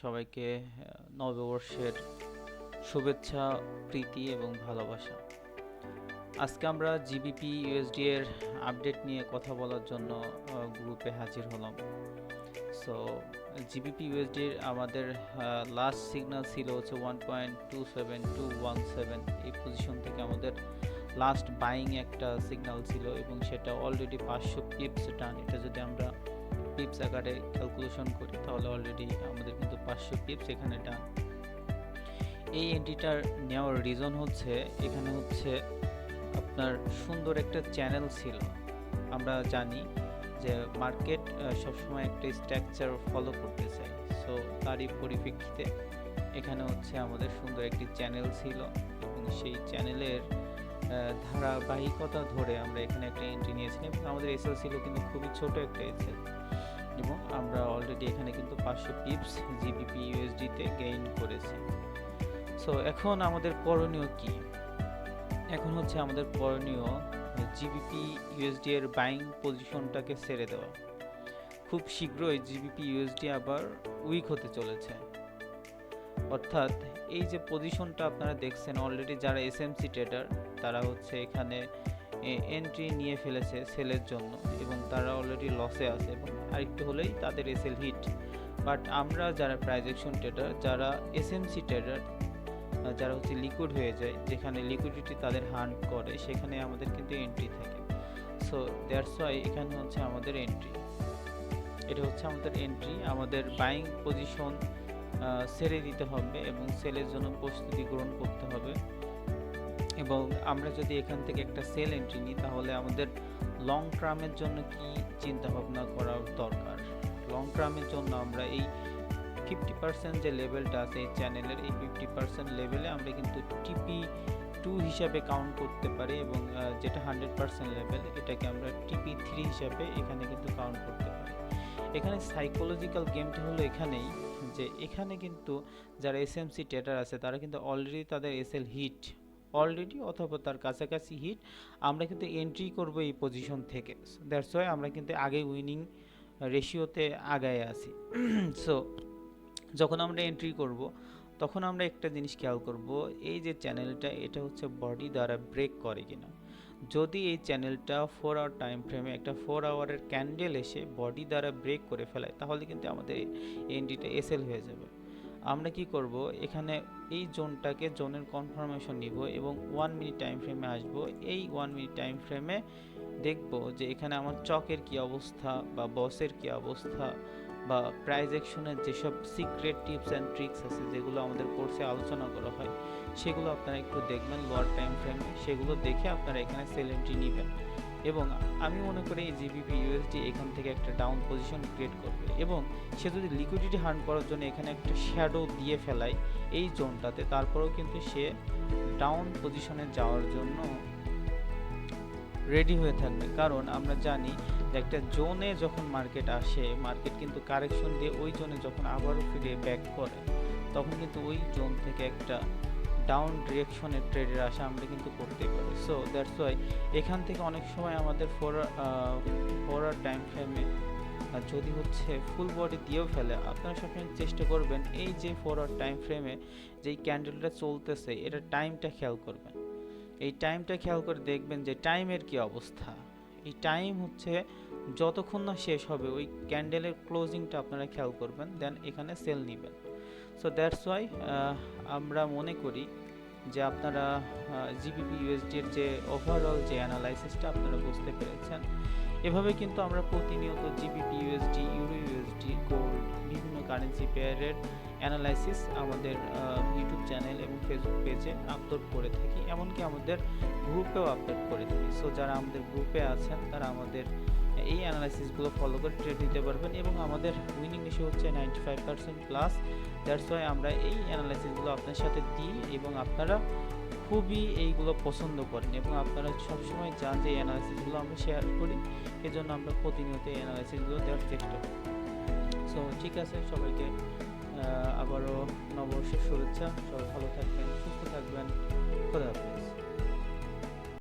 সবাইকে নববর্ষের শুভেচ্ছা, প্রীতি এবং ভালোবাসা। আজকে আমরা জিবিপি ইউএসডি এর আপডেট নিয়ে কথা বলার জন্য গ্রুপে হাজির হলাম। সো জিবিপি ইউএসডির আমাদের লাস্ট সিগন্যাল ছিল হচ্ছে one point two seven two one seven এই পজিশন থেকে আমাদের লাস্ট বাইং একটা সিগন্যাল ছিল এবং সেটা অলরেডি পাঁচশো পিপস টান এটা যদি আমরা পিপস আকারে ক্যালকুলেশন করি, তাহলে অলরেডি আমাদের কিন্তু পাঁচশো পিপস এখানে টান এই এন্ট্রিটার নেওয়ার রিজন হচ্ছে, এখানে হচ্ছে আপনার সুন্দর একটা চ্যানেল ছিল। আমরা জানি যে মার্কেট সবসময় একটা স্ট্রাকচার ফলো করতে চায়। সো তারই পরিপ্রেক্ষিতে এখানে হচ্ছে আমাদের সুন্দর একটি চ্যানেল ছিল। এবং সেই চ্যানেলের ধারাবাহিকতা ধরে আমরা এখানে একটা এন্ট্রি নিয়েছিলাম আমাদের এসএল ছিল কিন্তু খুবই ছোট একটা এসএল এবং আমরা অলরেডি এখানে কিন্তু পাঁচশো পিপস জিবিপি ইউএসডিতে গেইন করেছি। সো এখন আমাদের করণীয় কি? এখন হচ্ছে আমাদের করণীয় জিবিপি ইউএসডি এর বাইং পজিশনটাকে ছেড়ে দেওয়া। খুব শীঘ্রই জিবিপি ইউএসডি আবার উইক হতে চলেছে। অর্থাৎ এই যে পজিশনটা আপনারা দেখছেন অলরেডি যারা এসএমসি ট্রেডার তারা হচ্ছে এখানে এন্ট্রি নিয়ে ফেলেছে সেলের জন্য এবং তারা অলরেডি লসে আছে এবং আরেকটু হলেই তাদের এসএল হিট বাট আমরা যারা প্রাইজেকশন ট্রেডার যারা এসএমসি ট্রেডার যারা হচ্ছে লিকুইড হয়ে যায়, যেখানে লিকুইডিটি তাদের হান্ট করে, সেখানে আমাদের কিন্তু এন্ট্রি থাকে। সো দ্যাটস ওয়াই এখানে হচ্ছে আমাদের এন্ট্রি এটা হচ্ছে আমাদের এন্ট্রি আমাদের বাইং পজিশন ছেড়ে দিতে হবে এবং সেলের জন্য প্রস্তুতি গ্রহণ করতে হবে। এবং আমরা যদি এখান থেকে একটা সেল এন্ট্রি নিই, তাহলে আমাদের লং টার্মের জন্য কি চিন্তা ভাবনা করা দরকার? লং টার্মের জন্য আমরা এই ফিফটি পার্সেন্ট যে লেভেলটা আছে এই চ্যানেলের এই ফিফটি পার্সেন্ট লেভেলে আমরা কিন্তু টিপি টু হিসাবে কাউন্ট করতে পারি এবং যেটা হান্ড্রেড পার্সেন্ট লেভেল এটাকে আমরা টিপি থ্রি হিসাবে এখানে কিন্তু কাউন্ট করতে পারি। এখানে সাইকোলজিক্যাল গেমটা হলো এখানেই যে এখানে কিন্তু যারা এসএমসি ট্রেডার আছে, তারা কিন্তু অলরেডি তাদের এসএল হিট অলরেডি অথবা তার কাছাকাছি হিট আমরা কিন্তু এন্ট্রি করব এই পজিশন থেকে। দ্যাটস ওয়াই আমরা কিন্তু আগে উইনিং রেশিওতে আগায় আছি। সো যখন আমরা এন্ট্রি করব, তখন আমরা একটা জিনিস খেয়াল করব, এই যে চ্যানেলটা এটা হচ্ছে বডি দ্বারা ব্রেক করে কিনা। যদি এই চ্যানেলটা ফোর আওয়ার টাইম ফ্রেমে একটা ফোর আওয়ারের ক্যান্ডেল এসে বডি দ্বারা ব্রেক করে ফেলায়, তাহলে কিন্তু আমাদের এন্ট্রিটা এসএল হয়ে যাবে। আমরা কি করব, এখানে এই জোনটাকে জোনের কনফার্মেশন নিব এবং ওয়ান মিনিট টাইম ফ্রেমে আসব। এই ওয়ান মিনিট টাইম ফ্রেমে দেখব যে এখানে আমার চকের কি অবস্থা বা বসের কি অবস্থা বা প্রাইজ অ্যাকশনের যেসব সিক্রেট টিপস অ্যান্ড ট্রিক্স আছে যেগুলো আমাদের কোর্সে আলোচনা করা হয়, সেগুলো আপনারা একটু দেখবেন লোয়ার টাইম ফ্রেমে সেগুলো দেখে আপনারা এখানে সেল এন্ট্রি নেবেন। এবং আমি মনে করি এই জিবিপি ইউএসডি এখান থেকে একটা ডাউন পজিশন ক্রিয়েট করবে এবং সে যদি লিকুইডিটি হার্ন করার জন্য এখানে একটা শ্যাডো দিয়ে ফেলায় এই জোনটাতে তারপরেও কিন্তু সে ডাউন পজিশনে যাওয়ার জন্য রেডি হয়ে থাকবে। কারণ আমরা জানি যে একটা জোনে যখন মার্কেট আসে মার্কেট কিন্তু কারেকশন দিয়ে ওই জোনে যখন আবারও ফিরে ব্যাক করে, তখন কিন্তু ওই জোন থেকে একটা ডাউন ডিরেকশনের ট্রেডের আশা আমরা কিন্তু করতেই পারি। সো দ্যাটস ওয়াই এখান থেকে অনেক সময় আমাদের ফোর ফোর টাইম ফ্রেমে যদি হচ্ছে ফুল বডি দিয়েও ফেলে, আপনারা সবসময় চেষ্টা করবেন এই যে ফোর টাইম ফ্রেমে যেই ক্যান্ডেলটা চলতেছে, এটা টাইমটা খেয়াল করবেন। এই টাইমটা খেয়াল করে দেখবেন যে টাইমের কি অবস্থা। এই টাইম হচ্ছে যতক্ষণ না শেষ হবে, ওই ক্যান্ডেলের ক্লোজিংটা আপনারা খেয়াল করবেন দেন এখানে সেল নেবেন। সো দ্যাটস ওয়াই আমরা মনে করি যে আপনারা জিবিপি ইউএসডির যে ওভারঅল যে অ্যানালাইসিসটা আপনারা বুঝতে পেরেছেন, এভাবে কিন্তু আমরা প্রতিনিয়ত GBP USD euro USD gold বিভিন্ন কারেন্সি পেয়ারের অ্যানালাইসিস আমাদের ইউটিউব চ্যানেল এবং ফেসবুক পেজে আপলোড করে থাকি, এমনকি আমাদের গ্রুপেও আপলোড করে থাকি। সো যারা আমাদের গ্রুপে আছেন, তারা আমাদের এই অ্যানালাইসিসগুলো ফলো করে ট্রেড নিতে পারবেন এবং আমাদের উইনিং রেশিও হচ্ছে ninety five percent plus that's why আমরা এই অ্যানালাইসিসগুলো আপনার সাথে দিই এবং আপনারা খুবই এইগুলো পছন্দ করেন এবং আপনারা সবসময় চান যে এই অ্যানালাইসিসগুলো আমরা শেয়ার করি। এজন্য আমরা প্রতিনিয়ত এই অ্যানালাইসিসগুলো দেওয়ার চেষ্টা করি। সো ঠিক আছে, সবাইকে আবারও নববর্ষের শুভেচ্ছা। সবাই ভালো থাকবেন, সুস্থ থাকবেন। খোদা হাফেজ।